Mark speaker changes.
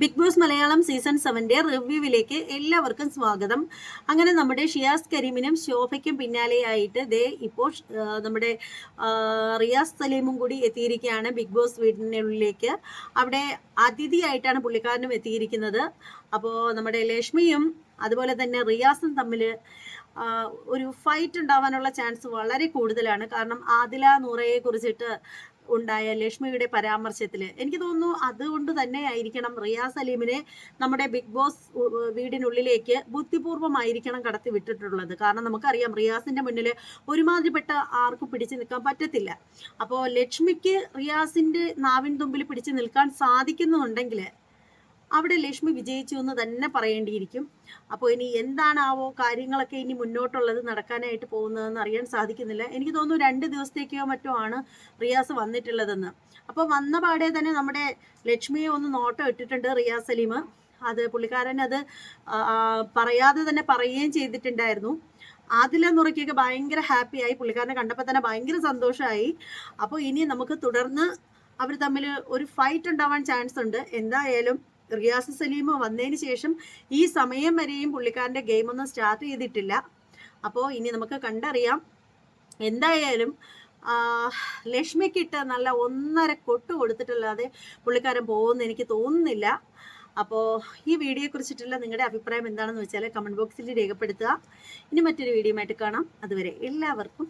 Speaker 1: Big Boss Malayalam season സെവന്റെ റിവ്യൂവിലേക്ക് എല്ലാവർക്കും സ്വാഗതം. അങ്ങനെ നമ്മുടെ ഷിയാസ് കരീമിനും ശോഭയ്ക്കും പിന്നാലെയായിട്ട് ദേ ഇപ്പോൾ നമ്മുടെ റിയാസ് സലീമും കൂടി എത്തിയിരിക്കുകയാണ് ബിഗ് ബോസ് വീടിനുള്ളിലേക്ക്. അവിടെ അതിഥിയായിട്ടാണ് പുള്ളിക്കാരനും എത്തിയിരിക്കുന്നത്. അപ്പോൾ നമ്മുടെ ലക്ഷ്മിയും അതുപോലെ തന്നെ റിയാസും തമ്മിൽ ഒരു ഫൈറ്റ് ഉണ്ടാവാനുള്ള ചാൻസ് വളരെ കൂടുതലാണ്. കാരണം ആദില നൂറയെ കുറിച്ചിട്ട് ഉണ്ടായ ലക്ഷ്മിയുടെ പരാമർശത്തിൽ എനിക്ക് തോന്നുന്നു അതുകൊണ്ട് തന്നെ ആയിരിക്കണം റിയാസ് സലീമിനെ നമ്മുടെ ബിഗ് ബോസ് വീടിനുള്ളിലേക്ക് ബുദ്ധിപൂർവമായിരിക്കണം കടത്തി വിട്ടിട്ടുള്ളത്. കാരണം നമുക്കറിയാം റിയാസിന്റെ മുന്നിൽ ഒരുമാതിരിപ്പെട്ട ആർക്കും പിടിച്ചു നിൽക്കാൻ പറ്റത്തില്ല. അപ്പോൾ ലക്ഷ്മിക്ക് റിയാസിന്റെ നാവിൻ തുമ്പിൽ പിടിച്ചു നിൽക്കാൻ സാധിക്കുന്നുണ്ടെങ്കിൽ അവിടെ ലക്ഷ്മി വിജയിച്ചു എന്ന് തന്നെ പറയേണ്ടിയിരിക്കും. അപ്പോൾ ഇനി എന്താണാവോ കാര്യങ്ങളൊക്കെ ഇനി മുന്നോട്ടുള്ളത് നടക്കാനായിട്ട് പോകുന്നതെന്ന് അറിയാൻ സാധിക്കുന്നില്ല. എനിക്ക് തോന്നുന്നു രണ്ട് ദിവസത്തേക്കോ മറ്റോ ആണ് റിയാസ് വന്നിട്ടുള്ളതെന്ന്. അപ്പോൾ വന്ന പാടെ തന്നെ നമ്മുടെ ലക്ഷ്മിയെ ഒന്ന് നോട്ടം ഇട്ടിട്ടുണ്ട് റിയാസ് സലീം. അത് പുള്ളിക്കാരൻ അത് പറയാതെ തന്നെ പറയുകയും ചെയ്തിട്ടുണ്ടായിരുന്നു. ആദില നുറയ്ക്കൊക്കെ ഭയങ്കര ഹാപ്പിയായി. പുള്ളിക്കാരനെ കണ്ടപ്പോൾ തന്നെ ഭയങ്കര സന്തോഷമായി അപ്പോൾ ഇനി നമുക്ക് തുടർന്ന് അവർ തമ്മിൽ ഒരു ഫൈറ്റ് ഉണ്ടാവാൻ ചാൻസ് ഉണ്ട്. എന്തായാലും റിയാസ് സലീം വന്നതിന് ശേഷം ഈ സമയം വരെയും പുള്ളിക്കാരന്റെ ഗെയിമൊന്നും സ്റ്റാർട്ട് ചെയ്തിട്ടില്ല. അപ്പോൾ ഇനി നമുക്ക് കണ്ടറിയാം. എന്തായാലും ലക്ഷ്മിക്കിട്ട് നല്ല ഒന്നര കൊട്ട് കൊടുത്തിട്ടല്ലാതെ പുള്ളിക്കാരൻ പോകുമെന്ന് എനിക്ക് തോന്നുന്നില്ല. അപ്പോൾ ഈ വീഡിയോയെ കുറിച്ചിട്ടുള്ള നിങ്ങളുടെ അഭിപ്രായം എന്താണെന്ന് വെച്ചാൽ കമന്റ് ബോക്സിൽ രേഖപ്പെടുത്തുക. ഇനി മറ്റൊരു വീഡിയോ ആയിട്ട് കാണാം. അതുവരെ എല്ലാവർക്കും